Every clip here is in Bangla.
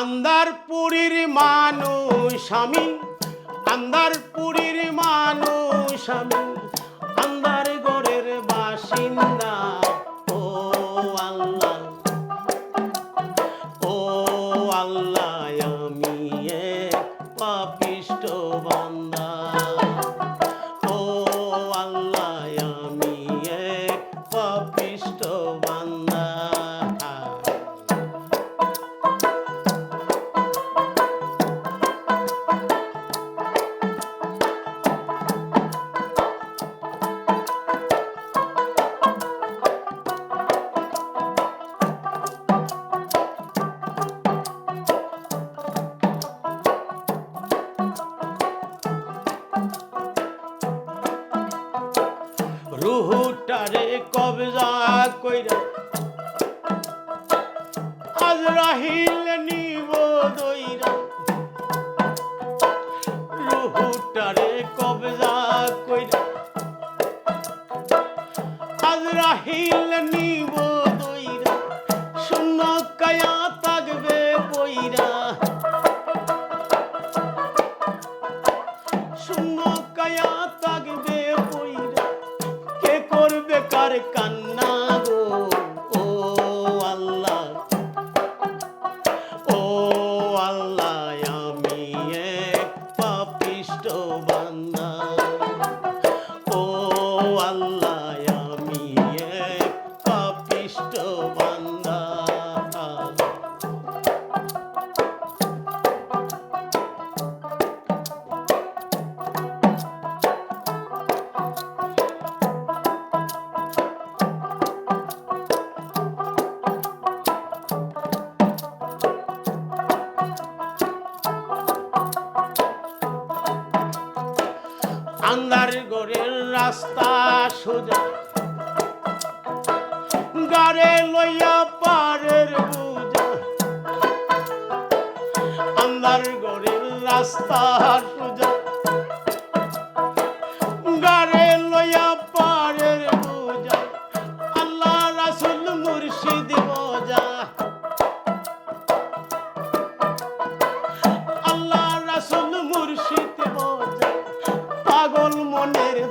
আন্দারপুরীর মানুষ আমি, আন্দারপুরীর মানুষ আমি, আন্দার গড়ের বাসিন্দা। ও আল্লাহ ও আল্লাহ, আমি এক পাপিষ্ট বান্দা। রুহুটারে কবজা কইরা আজ রাহিল নিব দইরা। রুহুটারে কবজা কইরা আজ রাহিল নিব দইরা। শূন্য কায়া থাকবে বইরা শূন্য কায়া কান আন্দার গড়ের রাস্তা সোজা। গাড়ে লইয়া পারের বুঝা আন্দার গড়ের রাস্তা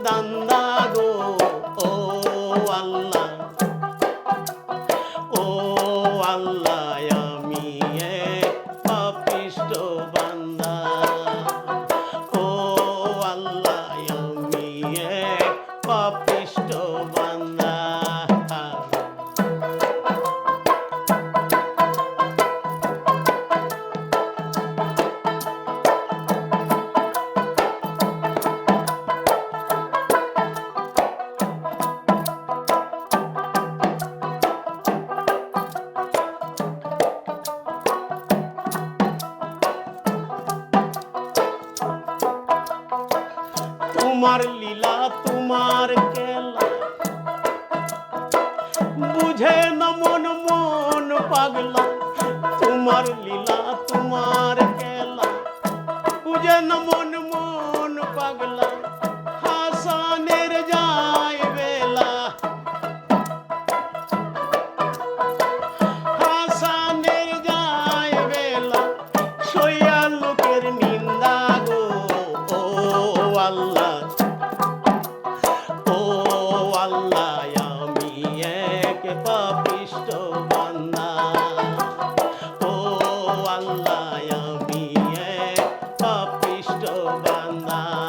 দান্দা তোমার লীলা, তোমার খেলা। বুঝে না মন মন পাগলা। তোমার লীলা, তোমার খেলা। বুঝে না মন মন পাগলা। এক পাপিষ্ট বান্দা। ও আল্লাহ আমি এক পাপিষ্ট বান্দা।